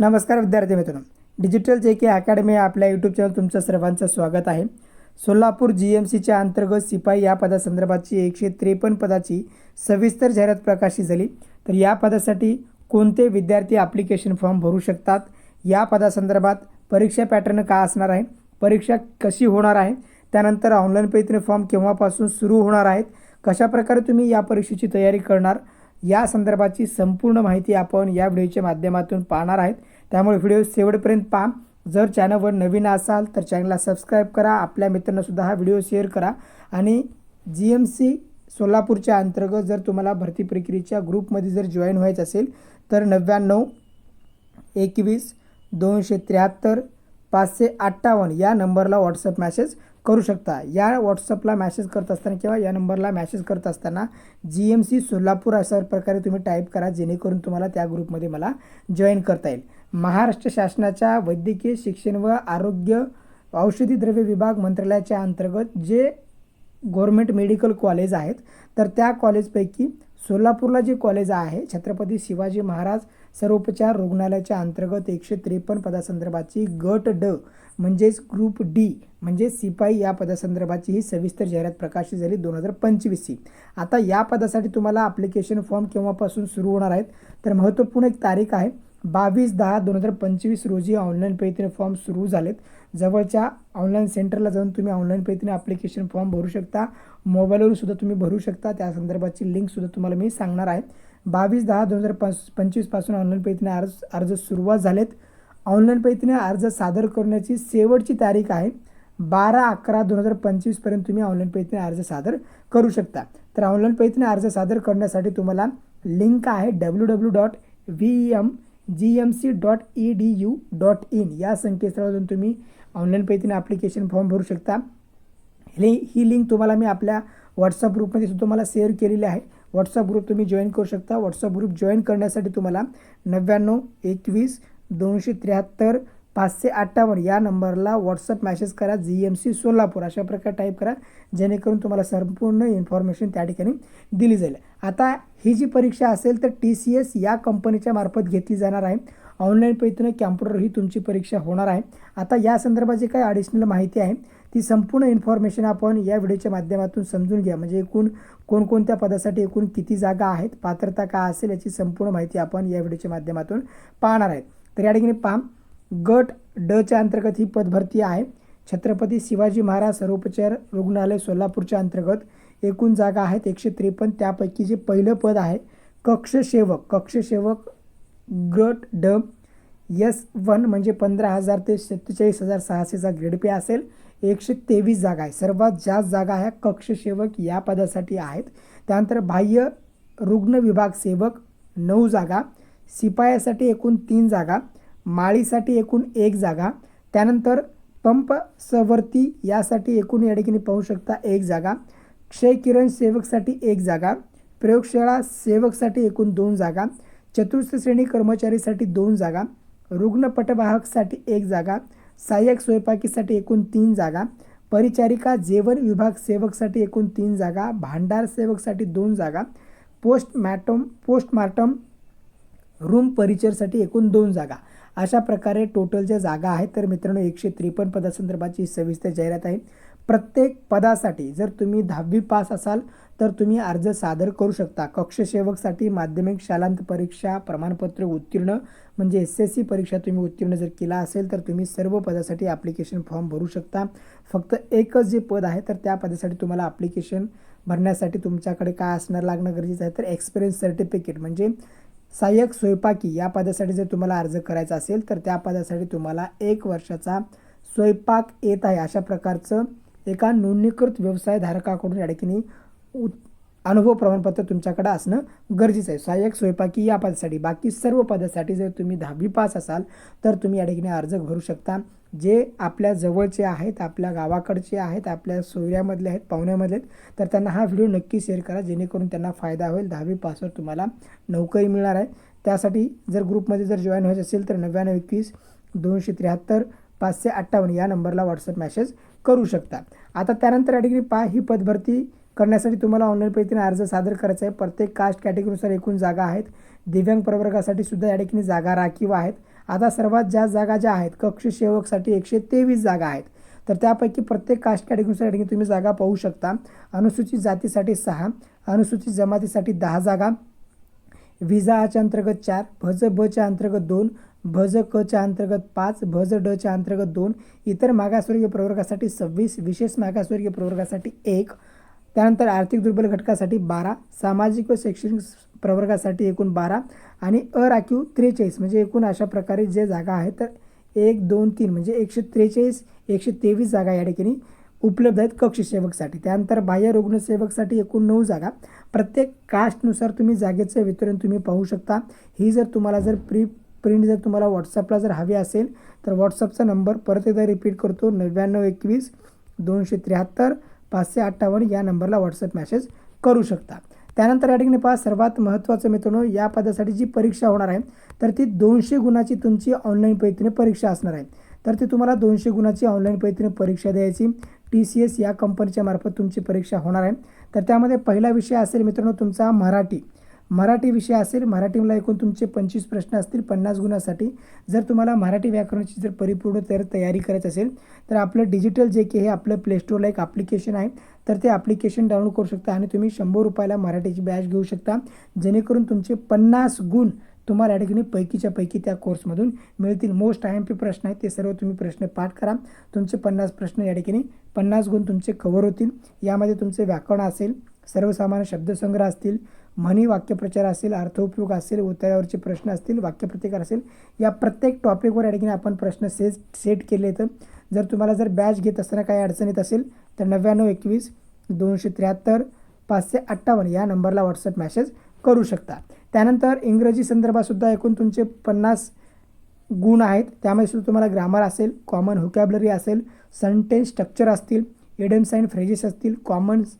नमस्कार विद्यार्थी मित्रांनो. डिजिटल जे के अकॅडमी आपल्या यूट्यूब चॅनल तुमचं सर्वांचं स्वागत आहे. सोलापूर जी एम सीच्या अंतर्गत सिपाई या पदासंदर्भाची एकशे त्रेपन्न पदाची सविस्तर जाहिरात प्रकाशित झाली. तर या पदासाठी कोणते विद्यार्थी ॲप्लिकेशन फॉर्म भरू शकतात? या पदासंदर्भात परीक्षा पॅटर्न काय असणार आहे? परीक्षा कशी होणार आहे? त्यानंतर ऑनलाईन पद्धतीने फॉर्म केव्हापासून सुरू होणार आहेत? कशाप्रकारे तुम्ही या परीक्षेची तयारी करणार? या संदर्भाची संपूर्ण माहिती आपण या व्हिडिओच्या माध्यमातून पाहणार आहेत. त्यामुळे व्हिडिओ शेवटपर्यंत पहा. जर चॅनलवर नवीन असाल तर चॅनलला सबस्क्राईब करा. आपल्या मित्रांनासुद्धा हा व्हिडिओ शेअर करा. आणि जी एम सी सोलापूरच्या अंतर्गत जर तुम्हाला भरती प्रक्रियेच्या ग्रुपमध्ये जर जॉईन व्हायचं असेल तर नव्याण्णव एकवीस दोनशे त्र्याहत्तर पाचशे अठ्ठावन्न या नंबरला व्हॉट्सअप मॅसेज करू शकता. या व्हॉट्सअपला मॅसेज करत असताना किंवा या नंबरला मॅसेज करत असताना जी एम सी सोलापूर अशा प्रकारे तुम्ही टाईप करा जेणेकरून तुम्हाला त्या ग्रुपमध्ये मला जॉईन करता येईल. महाराष्ट्र शासनाच्या वैद्यकीय शिक्षण व आरोग्य औषधी द्रव्य विभाग मंत्रालयाच्या अंतर्गत जे गव्हर्मेंट मेडिकल कॉलेज आहेत तर त्या कॉलेजपैकी सोलापूरला जे कॉलेज आहे छत्रपती शिवाजी महाराज सर्वोपचार रुग्णालयाच्या अंतर्गत एकशे त्रेपन्न पदासंदर्भाची गट ड म्हणजेच ग्रुप डी म्हणजे सिपाई या पदासंदर्भाची ही सविस्तर जाहिरात प्रकाशित झाली दोन हजार पंचवीसची. आता या पदासाठी तुम्हाला ॲप्लिकेशन फॉर्म केव्हापासून सुरू होणार आहेत? तर महत्त्वपूर्ण एक तारीख आहे बावीस दहा दोन हजार पंचवीस रोजी ऑनलाईन पद्धतीने फॉर्म सुरू झालेत. जवळच्या ऑनलाईन सेंटरला जाऊन तुम्ही ऑनलाईन पद्धतीने ॲप्लिकेशन फॉर्म भरू शकता. मोबाईलवरून सुद्धा तुम्ही भरू शकता. त्या संदर्भाची लिंकसुद्धा तुम्हाला मी सांगणार आहे. बावीस दहा दोन हजार पंच पंचवीसपासून ऑनलाईन पद्धतीने अर्ज अर्ज सुरुवात झालेत. ऑनलाईन पद्धतीने अर्ज सादर करण्याची शेवटची तारीख आहे. बारा अकरा दोन हजार पंचवीसपर्यंत तुम्ही ऑनलाईन पद्धतीने अर्ज सादर करू शकता. तर ऑनलाईन पद्धतीने अर्ज सादर करण्यासाठी तुम्हाला लिंक आहे W W dot V M G M C dot E D U dot in या संकेतस्थळातून तुम्ही ऑनलाईन पद्धतीने ॲप्लिकेशन फॉर्म भरू शकता. ही ही लिंक तुम्हाला मी आपल्या व्हॉट्सअप ग्रुपमध्ये सुद्धा तुम्हाला शेअर केलेली आहे. व्हॉट्सअप ग्रुप तुम्ही जॉईन करू शकता. व्हॉट्सअप ग्रुप जॉईन करण्यासाठी तुम्हाला नव्याण्णव एकवीस दोनशे त्र्याहत्तर पाचशे अठ्ठावन्न या नंबरला व्हॉट्सअप मॅसेज करा जी एम सी सोलापूर अशा प्रकारे टाईप करा जेणेकरून तुम्हाला संपूर्ण इन्फॉर्मेशन त्या ठिकाणी दिली जाईल. आता ही जी परीक्षा असेल तर टी सी एस या कंपनीच्या मार्फत घेतली जाणार आहे. ऑनलाईन पद्धतीने कॅम्प्युटर ही तुमची परीक्षा होणार आहे. आता या संदर्भात जी काही ॲडिशनल माहिती आहे ती संपूर्ण इन्फॉर्मेशन आपण या व्हिडिओच्या माध्यमातून समजून घ्या. म्हणजे एकूण कोणकोणत्या पदासाठी एकूण किती जागा आहेत पात्रता काय असेल याची संपूर्ण माहिती आपण या व्हिडिओच्या माध्यमातून पाहणार आहे. तर या ठिकाणी पहा गट डच्या अंतर्गत ही पदभरती आहे. छत्रपती शिवाजी महाराज सर्वोपचार रुग्णालय सोलापूरच्या अंतर्गत एकूण जागा आहेत एकशे त्रेपन्न. त्यापैकी जे पहिलं पद आहे कक्षसेवक कक्षसेवक गट ड यस वन म्हणजे पंधरा हजार ते सत्तेचाळीस हजार सहाशेचा ग्रेड पे असेल. एकशे तेवीस जागा आहे. सर्वात जास्त जागा ह्या कक्षसेवक या पदासाठी आहेत. त्यानंतर बाह्य रुग्ण विभाग सेवक नऊ जागा. शिपायासाठी एकूण तीन जागा. माळीसाठी एकूण एक जागा. त्यानंतर पंप सवर्ती यासाठी एकूण या ठिकाणी पाहू शकता एक जागा. क्षय किरण सेवकसाठी एक जागा. प्रयोगशाळा सेवकसाठी एकूण दोन जागा. चतुर्थ श्रेणी कर्मचारीसाठी दोन जागा. रुग्णपटवाहकसाठी एक जागा. सहाय्यक स्वयंपाकीसाठी एकूण तीन जागा. परिचारिका जेवण विभाग सेवकसाठी एकूण तीन जागा. भांडार सेवकसाठी दोन जागा. पोस्ट मॅटम पोस्टमार्टम रूम परिचरसाठी एकूण दोन जागा. अशा प्रकारे टोटल ज्या जागा आहेत तर मित्रांनो एकशे त्रेपन्न पदासंदर्भाची सविस्तर जाहिरात आहे. प्रत्येक पदासाठी जर तुम्ही दहावी पास असाल तर तुम्ही अर्ज सादर करू शकता. कक्षसेवकसाठी माध्यमिक शालांत परीक्षा प्रमाणपत्र उत्तीर्ण म्हणजे एस एस सी परीक्षा तुम्ही उत्तीर्ण जर केला असेल तर तुम्ही सर्व पदासाठी ॲप्लिकेशन फॉर्म भरू शकता. फक्त एकच जे पद आहे तर त्या पदासाठी तुम्हाला ॲप्लिकेशन भरण्यासाठी तुमच्याकडे काय असणार लागणं गरजेचं आहे तर एक्सपिरियन्स सर्टिफिकेट म्हणजे सहाय्यक स्वयंपाकी या पदासाठी जर तुम्हाला अर्ज करायचा असेल तर त्या पदासाठी तुम्हाला एक वर्षाचा स्वयंपाक येत आहे. अशा प्रकारचं एका नोंदणीकृत व्यवसायधारकाकडून या ठिकाणी उत अनुभव प्रमाणपत्र तुमच्याकडे असणं गरजेचं आहे. सहाय्यक स्वयंपाकी या पदासाठी बाकी सर्व पदासाठी जर तुम्ही दहावी पास असाल तर तुम्ही या ठिकाणी अर्ज भरू शकता. जे आपल्या जवळचे आहेत आपल्या गावाकडचे आहेत आपल्या सोयऱ्यामधले आहेत पाहुण्यामधले आहेत तर त्यांना हा व्हिडिओ नक्की शेअर करा जेणेकरून त्यांना फायदा होईल. दहावी पासवर तुम्हाला नोकरी मिळणार आहे. त्यासाठी जर ग्रुपमध्ये जर जॉईन व्हायचं असेल तर नव्याण्णव एकवीस दोनशे त्र्याहत्तर पाचशे अठ्ठावन्न या नंबरला व्हॉट्सअप मॅसेज करू शकता. आता त्यानंतर या ठिकाणी पा ही पदभरती करण्यासाठी तुम्हाला ऑनलाईन पद्धतीने अर्ज सादर करायचा आहे. प्रत्येक कास्ट कॅटेगरीनुसार एकूण जागा आहेत. दिव्यांग प्रवर्गासाठी सुद्धा या ठिकाणी जागा राखीव आहेत. आता सर्वात जास्त जागा ज्या आहेत कक्ष सेवकसाठी एकशे तेवीस जागा आहेत. तर त्यापैकी प्रत्येक कास्ट कॅटेगरीसाठी तुम्ही जागा पाहू शकता. अनुसूचित जातीसाठी सहा अनुसूचित जमातीसाठी दहा जागा. विजाच्या अंतर्गत चार भज बच्या अंतर्गत दोन भज कच्या अंतर्गत पाच भज डच्या अंतर्गत दोन. इतर मागासवर्गीय प्रवर्गासाठी सव्वीस विशेष मागासवर्गीय प्रवर्गासाठी एक त्यानंतर आर्थिक दुर्बल घटकासाठी बारा सामाजिक व शैक्षणिक प्रवर्गासाठी एकूण बारा आणि अराखीव त्रेचाळीस म्हणजे एकूण अशा प्रकारे जे जागा आहेत तर एक दोन तीन म्हणजे एकशे त्रेचाळीस एकशे तेवीस जागा या ठिकाणी उपलब्ध आहेत कक्षसेवकसाठी. त्यानंतर बाह्य रुग्णसेवकसाठी एकूण नऊ जागा. प्रत्येक कास्टनुसार तुम्ही जागेचं वितरण तुम्ही पाहू शकता. ही जर तुम्हाला जर प्री प्रिंट जर तुम्हाला व्हॉट्सअपला जर हवी असेल तर व्हॉट्सअपचा नंबर परत एकदा रिपीट करतो. नव्याण्णव एकवीस दोनशे त्र्याहत्तर पाचशे अठ्ठावन्न या नंबरला व्हॉट्सअप मेसेज करू शकता. त्यानंतर या ठिकाणी पहा सर्वात महत्त्वाचं मित्रांनो या पदासाठी जी परीक्षा होणार आहे तर ती दोनशे गुणाची तुमची ऑनलाईन पद्धतीने परीक्षा असणार आहे. तर ती तुम्हाला दोनशे गुणाची ऑनलाईन पद्धतीने परीक्षा द्यायची. टी सी एस या कंपनीच्या मार्फत तुमची परीक्षा होणार आहे. तर त्यामध्ये पहिला विषय असेल मित्रांनो तुमचा मराठी. मराठी विषय असेल मराठीला एकूण तुमचे पंचवीस प्रश्न असतील पन्नास गुणासाठी. जर तुम्हाला मराठी व्याकरणाची जर परिपूर्ण तर तयारी करायची असेल तर आपलं डिजिटल जे की हे आपलं प्लेस्टोरला एक ॲप्लिकेशन आहे. तर ते ॲप्लिकेशन डाउनलोड करू शकता आणि तुम्ही शंभर रुपयाला मराठीची बॅच घेऊ शकता. जेणेकरून तुमचे पन्नास गुण तुम्हाला या ठिकाणी पैकीच्या पैकी त्या कोर्समधून मिळतील. मोस्ट आय एम पी प्रश्न आहेत ते सर्व तुम्ही प्रश्न पाठ करा. तुमचे पन्नास प्रश्न या ठिकाणी पन्नास गुण तुमचे कव्हर होतील. यामध्ये तुमचे व्याकरण असेल सर्वसामान्य शब्दसंग्रह असतील म्हणी वाक्यप्रचार असेल अर्थोपयोग असेल उत्तरावरचे प्रश्न असतील वाक्यप्रतिकार असेल या प्रत्येक टॉपिकवर या ठिकाणी आपण प्रश्न सेट सेट केले तर जर तुम्हाला जर बॅच घेत असताना काही अडचण येत असेल तर नव्याण्णव एकवीस दोनशे त्र्याहत्तर पाचशे अठ्ठावन्न या नंबरला व्हॉट्सअप मॅसेज करू शकता. त्यानंतर इंग्रजी संदर्भातसुद्धा एकूण तुमचे पन्नास गुण आहेत. त्यामध्ये सुद्धा तुम्हाला ग्रामर असेल कॉमन हुकॅबलरी असेल सेंटेन्स स्ट्रक्चर असतील एडम्स अँड फ्रेजेस असतील कॉमन्स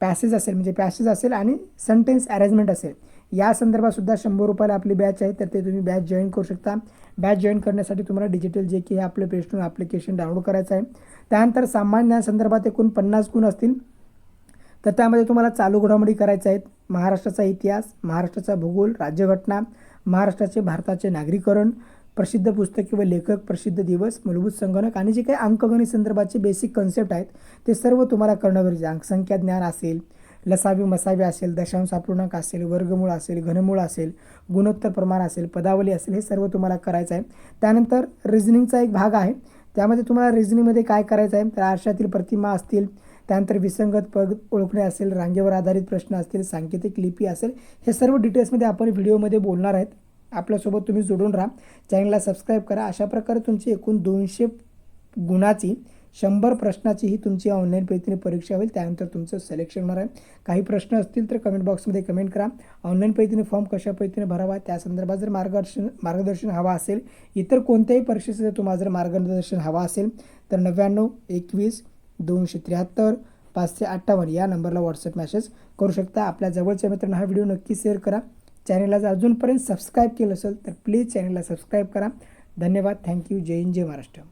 पॅसेज असेल म्हणजे पॅसेज असेल आणि सेंटेन्स अरेंजमेंट असेल. या संदर्भातसुद्धा शंभर रुपयाला आपली बॅच आहे तर ते तुम्ही बॅच जॉईन करू शकता. बॅच जॉईन करण्यासाठी तुम्हाला डिजिटल जे की हे आपलं प्लेस्टोर ॲप्लिकेशन डाउनलोड करायचं आहे. त्यानंतर सामान्य संदर्भात एकूण पन्नास गुण असतील. तर त्यामध्ये तुम्हाला चालू घडामोडी करायच्या आहेत. महाराष्ट्राचा इतिहास महाराष्ट्राचा भूगोल राज्यघटना महाराष्ट्राचे भारताचे नागरीकरण प्रसिद्ध पुस्तके किंवा लेखक प्रसिद्ध दिवस मूलभूत संगणक आणि जे काही अंकगणित संदर्भाचे बेसिक कन्सेप्ट आहेत ते सर्व तुम्हाला करणं गरजेचं आहे. अंकसंख्या ज्ञान असेल लसावी मसावी असेल दशांश अपूर्णांक असेल वर्गमूळ असेल घनमूळ असेल गुणोत्तर प्रमाण असेल पदावली असेल हे सर्व तुम्हाला करायचं आहे. त्यानंतर रिझनिंगचा एक भाग आहे. त्यामध्ये तुम्हाला रिझनिंगमध्ये काय करायचं आहे? तर आरशातील प्रतिमा असतील त्यानंतर विसंगत पद ओळखणे असेल रांगेवर आधारित प्रश्न असतील सांकेतिक लिपी असेल हे सर्व डिटेल्समध्ये आपण व्हिडिओमध्ये बोलणार आहेत. आपल्यासोबत तुम्ही जोडून राहा. चॅनलला सबस्क्राईब करा. अशा प्रकारे तुमची एकूण दोनशे गुणाची शंभर प्रश्नाची ही तुमची ऑनलाईन पद्धतीने परीक्षा होईल. त्यानंतर तुमचं सिलेक्शन होणार आहे. काही प्रश्न असतील तर कमेंट बॉक्समध्ये कमेंट करा. ऑनलाईन पद्धतीने फॉर्म कशा पद्धतीने भरावा? त्या संदर्भात जर मार्गदर्शन मार्गदर्शन हवा असेल इतर कोणत्याही परीक्षेचं जर तुम्हाला जर मार्गदर्शन हवा असेल तर नव्याण्णव एकवीस दोनशे त्र्याहत्तर पाचशे अठ्ठावन्न या नंबरला व्हॉट्सअप मेसेज करू शकता. आपल्या जवळच्या मित्रांना हा व्हिडिओ नक्की शेअर करा. चॅनलला जर अजूनपर्यंत सबस्क्राईब केलं असेल तर प्लीज चॅनलला सबस्क्राईब करा. धन्यवाद. थँक्यू जय हिंद जय महाराष्ट्र.